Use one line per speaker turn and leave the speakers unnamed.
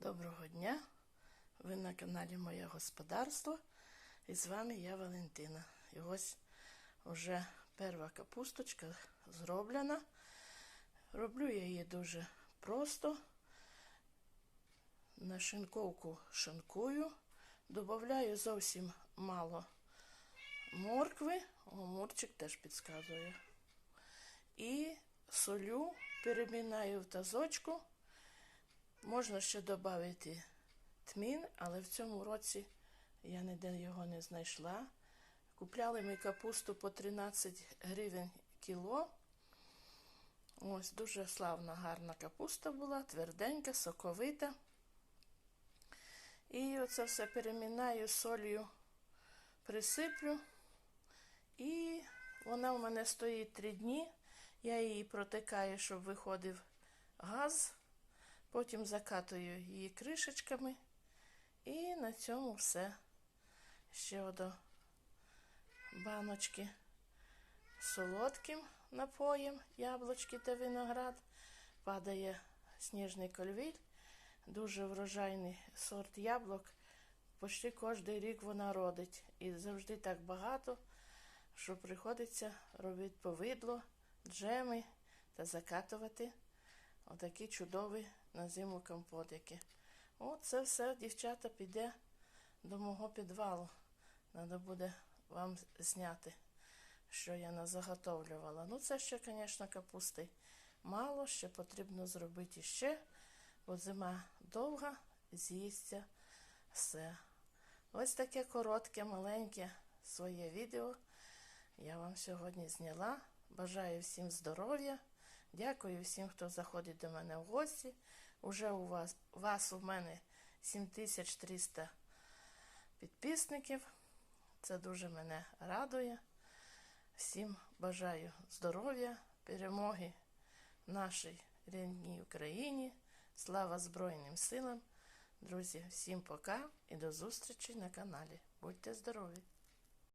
Доброго дня! Ви на каналі Моє Господарство. І з вами я Валентина. І ось вже перша капусточка зроблена. Роблю я її дуже просто. На шинковку шинкую. Добавляю зовсім мало моркви. Мурчик теж підсказує. І солю, перемінаю в тазочку. Можна ще додати тмін, але в цьому році я ніде його не знайшла. Купляли ми капусту по 13 гривень кіло. Ось дуже славна, гарна капуста була, тверденька, соковита. І оце все перемінаю солью, присиплю. І вона в мене стоїть три дні. Я її протикаю, щоб виходив газ. Потім закатую її кришечками. І на цьому все. Ще до баночки солодким напоєм, яблучки та виноград. Падає сніжний кольвіль. Дуже врожайний сорт яблук. Почти кожен рік вона родить. І завжди так багато, що приходиться робити повидло, джеми та закатувати отакі чудові на зиму компотики. От це все, дівчата, піде до мого підвалу. Треба буде вам зняти, що я назаготовлювала. Ну, це ще, звісно, капусти мало, ще потрібно зробити ще, бо зима довга, з'їсться все. Ось таке коротке, маленьке своє відео я вам сьогодні зняла. Бажаю всім здоров'я. Дякую всім, хто заходить до мене в гості. Уже у вас, вас у мене 7300 підписників. Це дуже мене радує. Всім бажаю здоров'я, перемоги нашій рідній Україні. Слава Збройним силам. Друзі, всім пока і до зустрічі на каналі. Будьте здорові!